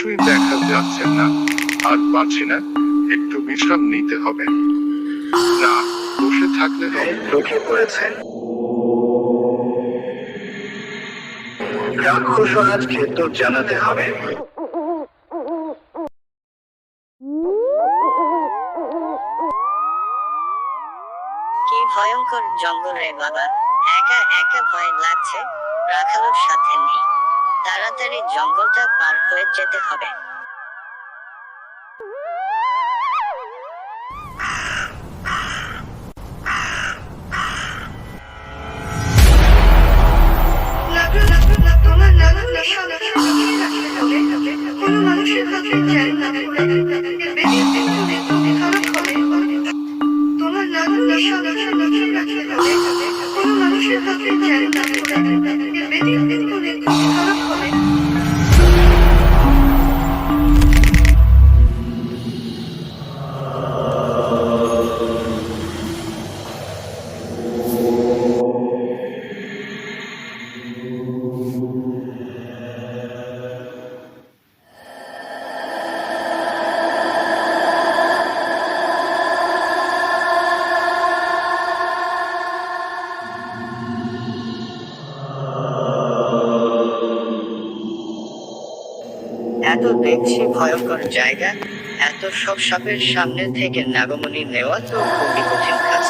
কিছুই দেখা যাচ্ছে না। আর পারছি না, একটু বিশ্রাম নিতে হবে। না, বসে থাকলে হবে ঢুকে পড়েছেন রাক্ষস সমাজকে তো জানাতে হবে। কি ভয়ঙ্কর জঙ্গল রে বাবা। একা একা ভয় লাগছে। রাখালোর সাথে নেই। তাড়াতাড়ি জঙ্গলটা পার হয়ে যেতে হবে। এত দেখছি ভয়ঙ্কর জায়গা। এত সব সাপের সামনে থেকে নাগমণি নেওয়া তো খুবই কঠিন কাজ।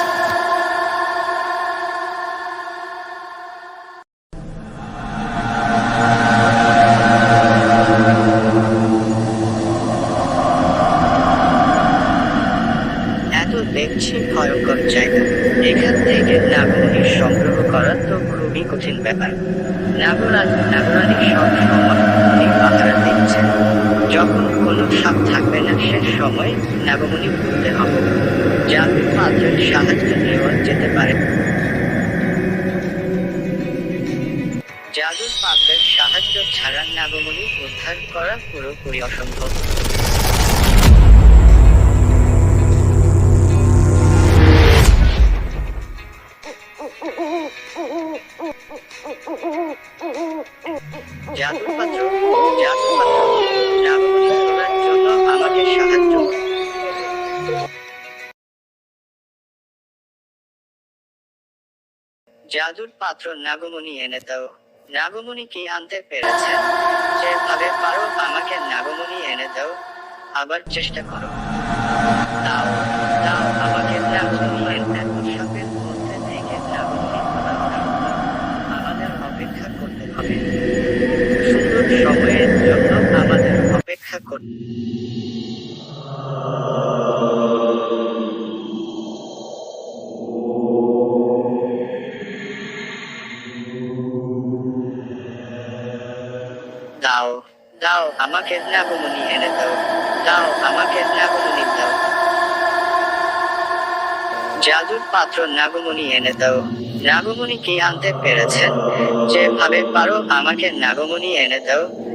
দেখছি ভয়ঙ্কর জায়গা। এখান থেকে নাগমণি সংগ্রহ করা তো খুবই কঠিন ব্যাপার। সময় পাহারা দিচ্ছে যখন কোনো সাপ থাকবে না, সে সময় নাগমণি বলতে হবে। জাদুর পাত্রের সাহায্য নেওয়া যেতে পারে। জাদুর পাত্রের সাহায্য ছাড়া নাগমণি উদ্ধার করা পুরোপুরি অসম্ভব। জাদুর পাত্র নাগমণি এনে দাও। নাগমণি কি আনতে পেরেছেন যেভাবে পারো, আমাকে নাগমণি এনে দাও। আবার চেষ্টা করো। দাও দাও, আমাকে নাগমণি এনে দাও। মধ্যে থেকে নাগমণি আমাদের অপেক্ষা করতে হবে। দাও দাও আমাকে নাগমণি এনে দাও। দাও আমাকে নাগমণি দাও। জাদুর পাত্র নাগমণি এনে দাও। নাগমণি কি আনতে পেরেছেন? যেভাবে পারো, আমাকে নাগমণি এনে দাও।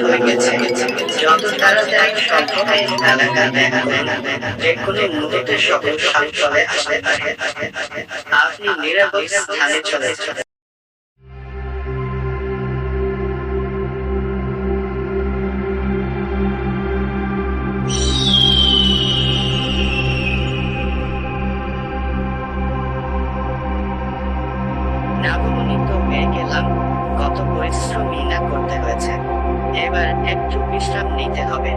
হয়ে গেছে যত তাড়াতাড়ি সম্ভব এলাকা দেখা যে কোনো মুহূর্তে সকল সাপ চলে আসতে পারে। আপনি নিরাপদ স্থানে চলে এবার একটু বিশ্রাম নিতে হবে।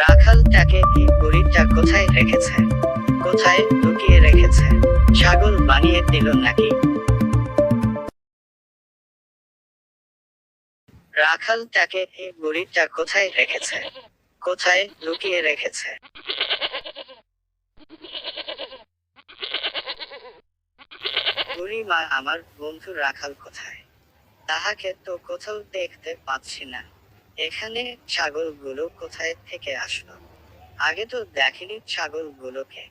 রাখাল তাকে এই বুড়িটা কোথায় রেখেছে? কোথায় লুকিয়ে রেখেছে? ছাগল বানিয়ে দিল নাকি? রাখাল তাকে এই বুড়িটা কোথায় রেখেছে? কোথায় লুকিয়ে রেখেছে? বুড়ি মা, আমার বন্ধু রাখাল কোথায়? তাহাকে তো কোথাও দেখতে পাচ্ছি না। এখানে ছাগলগুলো কোথায় থেকে আসলো? আগে তো দেখিনি ছাগলগুলোকে।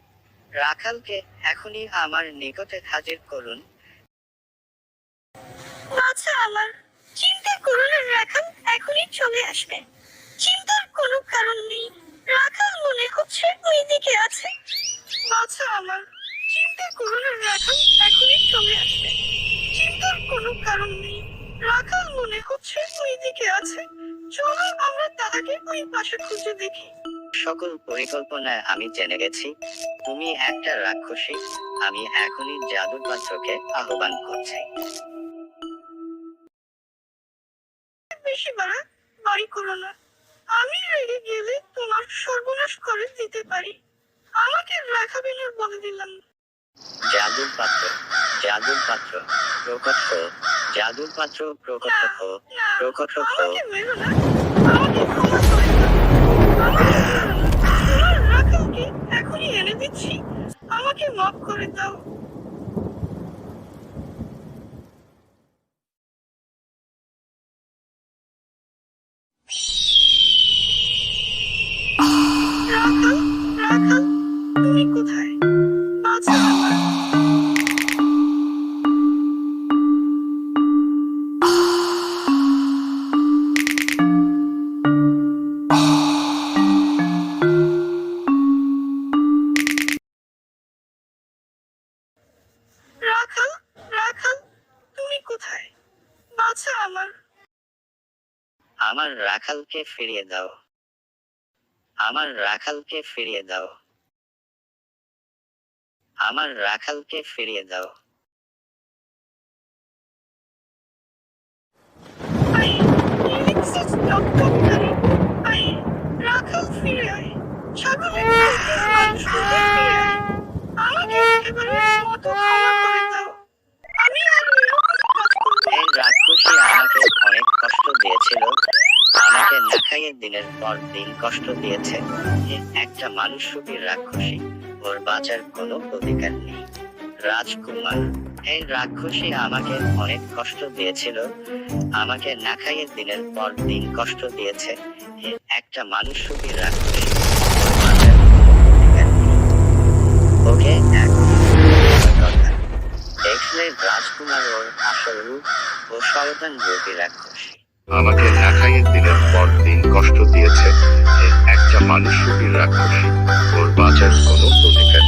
রাখালকে এখনই আমার নিকটে হাজির করুন। আচ্ছা আমার চিন্তা করো না রাখাল এখনই চলে আসবে চিন্তার কোনো কারণ নেই রাখাল মনে হচ্ছে ওই দিকে আছে আচ্ছা আমার চিন্তা করো না রাখাল এখনই চলে আসবে চিন্তার কোনো কারণ নেই রাখাল মনে হচ্ছে ওই দিকে আছে। চলো আমরা তাহাকে ওই পাশে খুঁজে দেখি। সকল পরিকল্পনা আমি জেনে গেছি। তুমি একটা রাক্ষসী আমি এখনই জাদুর পাত্রকে আহ্বান করছি। বেশি বাড়া বাড়ি করো না। আমি রেগে গেলে তোমার সর্বনাশ করে দিতে পারি। আমাকে রাখাবে না বলে দিলাম। জাদুর পাত্র জাদুর পাত্র প্রকট হো জাদুর পাত্র প্রকট প্রকট আমাকে মাফ করে আমাকে আমার রাখালকে ফিরিয়ে দাও। আমার রাখালকে ফিরিয়ে দাও। আমার রাখালকে ফিরিয়ে দাও। রাখাল ফিরে আয়। ছাগলের আমাকে এবারের মতো আমাকে দিনের পর দিন কষ্ট দিয়েছে। একটা মানুষ রূপী রাক্ষসী, ওর বাঁচার কোনো অধিকার নেই। রাজকুমার, এই রাক্ষসী আমাকে অনেক কষ্ট দিয়েছিল, আমাকে না খাইয়ে দিনের পর দিন কষ্ট দিয়েছে। একটা মানুষ রূপী রাক্ষসী ওকে দেখলে রাজকুমার ওর আসল রূপ ও শয়তান রূপী রাক্ষসী। আমাকে খাইয়ে দিনের পর দিন কষ্ট দিয়েছে। একটা মানুষ সুখী রাক্ষসী। ওর বাঁচার কোনো নেই